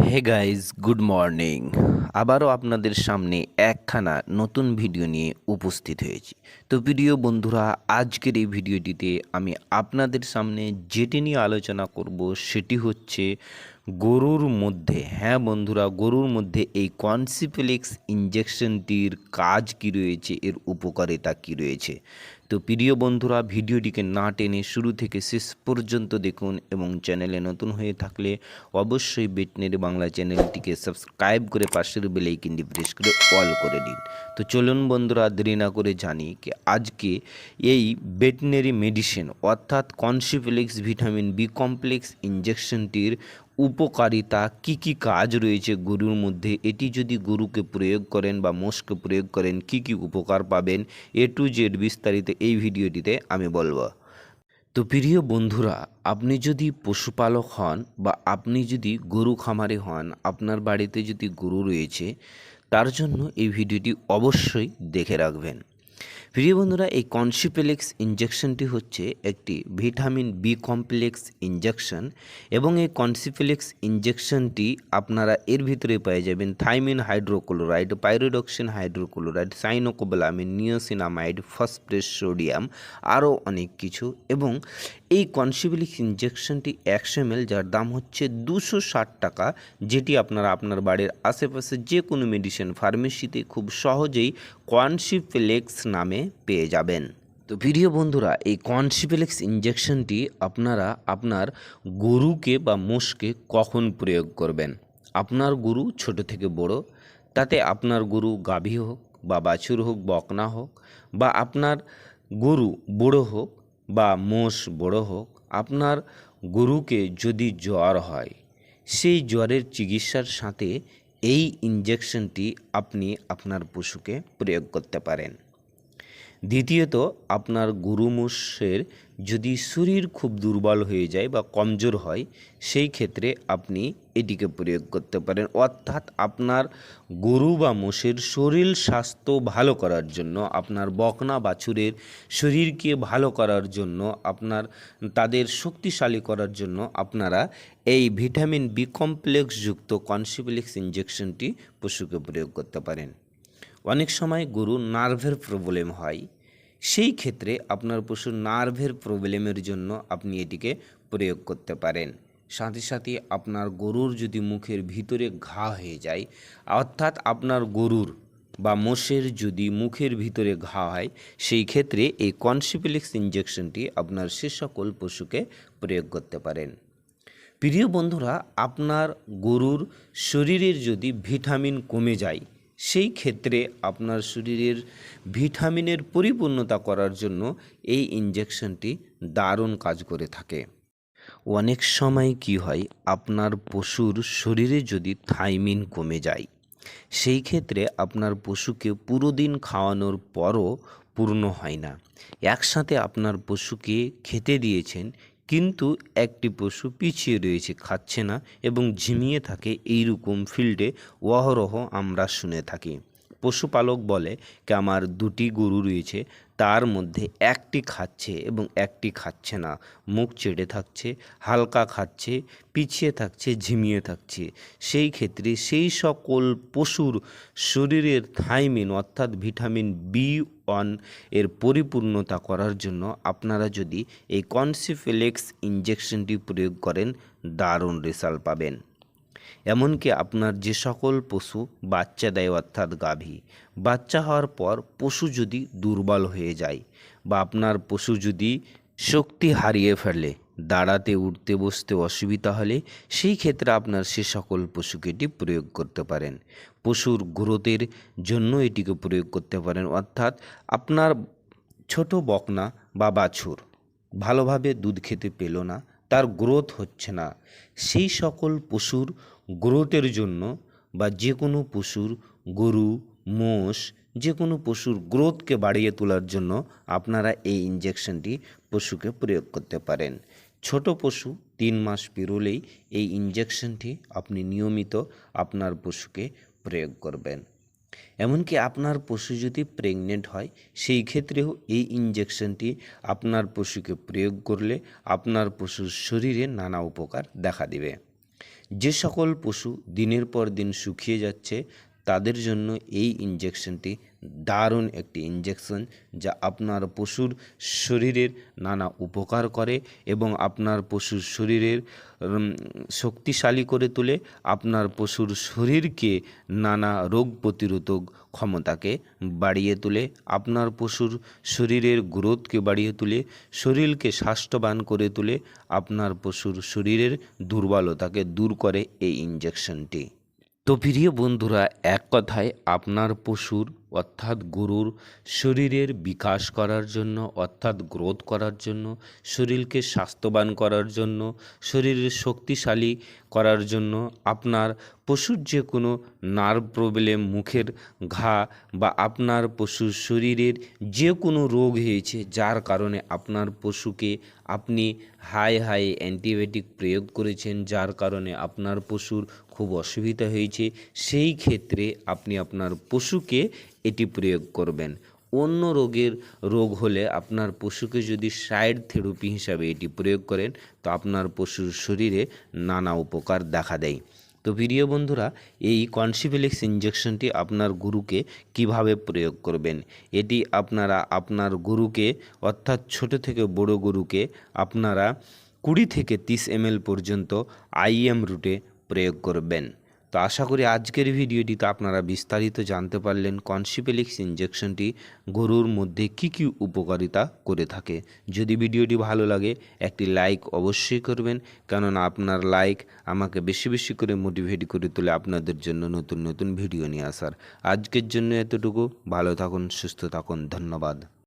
hey guys good morning. আবারও আপনাদের সামনে একখানা নতুন ভিডিও নিয়ে উপস্থিত হয়েছি। তো প্রিয় বন্ধুরা, আজকের এই ভিডিওটিতে আমি আপনাদের সামনে যেটি নিয়ে আলোচনা করব সেটি হচ্ছে গরুর মধ্যে হ্যাঁ বন্ধুরা, গরুর মধ্যে এই কনসিপ্লেক্স ইঞ্জেকশনটির কাজ কি রয়েছে, এর উপকারিতা কি রয়েছে। তো প্রিয় বন্ধুরা, ভিডিওটিকে না টেনে শুরু থেকে শেষ পর্যন্ত দেখুন এবং চ্যানেলে নতুন হয়ে থাকলে অবশ্যই বেটনেরি বাংলা চ্যানেলটিকে সাবস্ক্রাইব করে পাশের বেলাইকিনটি প্রেস করে অল করে দিন। তো চলুন বন্ধুরা, দেরি না করে জানি কি আজকে এই বেটনেরি মেডিসিন অর্থাৎ কনসিফ্লেক্স, ভিটামিন বি কমপ্লেক্স ইঞ্জেকশনটির উপকারিতা কি কি কাজ রয়েছে গরুর মধ্যে? এটি যদি গরুকে প্রয়োগ করেন বা মোষকে প্রয়োগ করেন, কি কি উপকার পাবেন? এ টু জেড বিস্তারিত এই ভিডিওটিতে আমি বলব। তো প্রিয় বন্ধুরা, আপনি যদি পশুপালক হন বা আপনি যদি গরু খামারে হন, আপনার বাড়িতে যদি গরু রয়েছে, তার জন্য এই ভিডিওটি অবশ্যই দেখে রাখবেন। প্রিয় বন্ধুরা, এই কনসিপেলেক্স ইঞ্জেকশনটি হচ্ছে একটি ভিটামিন বি কমপ্লেক্স ইঞ্জেকশন এবং এই কনসিপেলেক্স ইঞ্জেকশনটি আপনারা এর ভিতরে পেয়ে যাবেন thiamine hydrochloride, pyridoxine hydrochloride, cyanocobalamin niacinamide ফসপ্রেস sodium, আরও অনেক কিছু এবং এই কনসিপেলিক্স ইঞ্জেকশনটি একশো এম যার দাম হচ্ছে দুশো ষাট টাকা, যেটি আপনারা আপনার বাড়ির আশেপাশে যে কোনো মেডিসিন ফার্মেসিতে খুব সহজেই কনসিফ্লেক্স নামে পেয়ে যাবেন। তো প্রিয় বন্ধুরা, এই কনসিফ্লেক্স ইঞ্জেকশনটি আপনারা আপনার গরুকে বা মোষকে কখন প্রয়োগ করবেন? আপনার গরু ছোট থেকে বড়, তাতে আপনার গরু গাভী হোক বা বাছুর হোক, বকনা হোক, বা আপনার গরু বড় হোক বা মোষ বড় হোক, আপনার গরুকে যদি জ্বর হয়, সেই জ্বরের চিকিৎসার সাথে এই ইঞ্জেকশনটি আপনি আপনার পশুকে প্রয়োগ করতে পারেন। দ্বিতীয়ত, আপনার গরু মোষের যদি শরীর খুব দুর্বল হয়ে যায় বা কমজোর হয়, সেই ক্ষেত্রে আপনি এটিকে প্রয়োগ করতে পারেন। অর্থাৎ আপনার গরু বা মোষের শরীর স্বাস্থ্য ভালো করার জন্য, আপনার বকনা বাছুরের শরীরকে ভালো করার জন্য, আপনার, তাদের শক্তিশালী করার জন্য আপনারা এই ভিটামিন বি কমপ্লেক্সযুক্ত কনসিপ্লেক্স ইঞ্জেকশনটি পশুকে প্রয়োগ করতে পারেন। অনেক সময় গরুর নার্ভের প্রবলেম হয়। সেই ক্ষেত্রে আপনার পশুর নার্ভের প্রবলেমের জন্য আপনি এটিকে প্রয়োগ করতে পারেন। সাথে সাথে আপনার গরুর যদি মুখের ভিতরে ঘা হয়ে যায়, অর্থাৎ আপনার গরুর বা মোষের যদি মুখের ভিতরে ঘা হয়, সেই ক্ষেত্রে এই কনসিপ্লেক্স ইঞ্জেকশনটি আপনার সে সকল পশুকে প্রয়োগ করতে পারেন। প্রিয় বন্ধুরা, আপনার গরুর শরীরের যদি ভিটামিন কমে যায় সেই ক্ষেত্রে আপনার শরীরের ভিটামিনের পরিপূর্ণতা করার জন্য এই ইঞ্জেকশনটি দারুণ কাজ করে থাকে। অনেক সময় কি হয়, আপনার পশুর শরীরে যদি থাইমিন কমে যায়, সেই ক্ষেত্রে আপনার পশুকে পুরো দিন খাওয়ানোর পরও পূর্ণ হয় না। একসাথে আপনার পশুকে খেতে দিয়েছেন কিন্তু একটি পশু পিছিয়ে রয়েছে, খাচ্ছে না এবং ঝিমিয়ে থাকে এইরকম ফিল্ডে অহরহ আমরা শুনে থাকি। পশুপালক বলে কি আমার দুটি গরু রয়েছে তার মধ্যে একটি খাচ্ছে এবং একটি খাচ্ছে না। মুখ চেড়ে থাকছে, হালকা খাচ্ছে, পিছিয়ে থাকছে, ঝিমিয়ে থাকছে। সেই ক্ষেত্রে সেই সকল পশুর শরীরের থাইমিন অর্থাৎ ভিটামিন বি ওয়ানের পরিপূর্ণতা করার জন্য আপনারা যদি এই কনসিফেলেক্স ইঞ্জেকশনটি প্রয়োগ করেন, দারুণ রেজাল্ট পাবেন। এমনকি আপনার যে সকল পশু বাচ্চা দেয় অর্থাৎ গাভী, বাচ্চা হওয়ার পর পশু যদি দুর্বল হয়ে যায় বা আপনার পশু যদি শক্তি হারিয়ে ফেলে, দাঁড়াতে, উঠতে, বসতে অসুবিধা হলে সেই ক্ষেত্রে আপনার সে সকল পশুকে এটি প্রয়োগ করতে পারেন। পশুর গ্রোথের জন্য এটিকে প্রয়োগ করতে পারেন। অর্থাৎ আপনার ছোট বকনা বা বাছুর ভালোভাবে দুধ খেতে পেল না, তার গ্রোথ হচ্ছে না। সেই সকল পশুর গ্রোথের জন্য বা যে কোনো পশুর গরু, মোষ, যে কোনো পশুর গ্রোথকে বাড়িয়ে তোলার জন্য আপনারা এই ইঞ্জেকশনটি পশুকে প্রয়োগ করতে পারেন। ছোট পশু তিন মাস পেরোলেই এই ইঞ্জেকশনটি আপনি নিয়মিত আপনার পশুকে প্রয়োগ করবেন। এমনকি আপনার পশু যদি প্রেগনেন্ট হয়, সেই ক্ষেত্রেও এই ইঞ্জেকশনটি আপনার পশুকে প্রয়োগ করলে আপনার পশুর শরীরে নানা উপকার দেখা দিবে। যে সকল পশু দিনের পর দিন শুকিয়ে যাচ্ছে তাদের জন্য এই ইঞ্জেকশনটি দারুণ একটি ইঞ্জেকশন যা আপনার পশুর শরীরের নানা উপকার করে এবং আপনার পশুর শরীরের শক্তিশালী করে তোলে। আপনার পশুর শরীরকে নানা রোগ প্রতিরোধক ক্ষমতাকে বাড়িয়ে তোলে। আপনার পশুর শরীরের গ্রোথকে বাড়িয়ে তোলে, শরীরকে স্বাস্থ্যবান করে তোলে। আপনার পশুর শরীরের দুর্বলতাকে দূর করে এই ইঞ্জেকশনটি তো প্রিয় বন্ধুরা এক কথায় আপনার পশুর অর্থাৎ গরুর শরীরের বিকাশ করার জন্য, অর্থাৎ গ্রোথ করার জন্য, শরীরকে স্বাস্থ্যবান করার জন্য শরীরের শক্তিশালী করার জন্য আপনার পশুর যে কোনো নার্ভ প্রবলেম মুখের ঘা বা আপনার পশুর শরীরের যে কোনো রোগ হয়েছে, যার কারণে আপনার পশুকে আপনি হাই হাই অ্যান্টিবায়োটিক প্রয়োগ করেছেন, যার কারণে আপনার পশুর খুব অসুবিধা হয়েছে, সেই ক্ষেত্রে আপনি আপনার পশুকে এটি প্রয়োগ করবেন। অন্য রোগের রোগ হলে আপনার পশুকে যদি সাইড থেরাপি হিসাবে এটি প্রয়োগ করেন, তো আপনার পশুর শরীরে নানা উপকার দেখা দেয়। তো প্রিয় বন্ধুরা, এই কনসিফিলিক্স ইঞ্জেকশনটি আপনার গরুকে কীভাবে প্রয়োগ করবেন? এটি আপনারা, আপনার গরুকে, অর্থাৎ ছোট থেকে বড় গরুকে আপনারা কুড়ি থেকে তিরিশ এমএল পর্যন্ত আইএম রুটে প্রয়োগ করবেন। তো আশা করি আজকের ভিডিওটিতে আপনারা বিস্তারিত জানতে পারলেন কনসিপেলিক্স ইঞ্জেকশনটি গরুর মধ্যে কি কি উপকারিতা করে থাকে। যদি ভিডিওটি ভালো লাগে, একটি লাইক অবশ্যই করবেন, কেননা আপনার লাইক আমাকে বেশি বেশি করে মোটিভেট করে তোলে আপনাদের জন্য নতুন নতুন ভিডিও নিয়ে আসার। আজকের জন্য এতটুকু। ভালো থাকুন, সুস্থ থাকুন, ধন্যবাদ।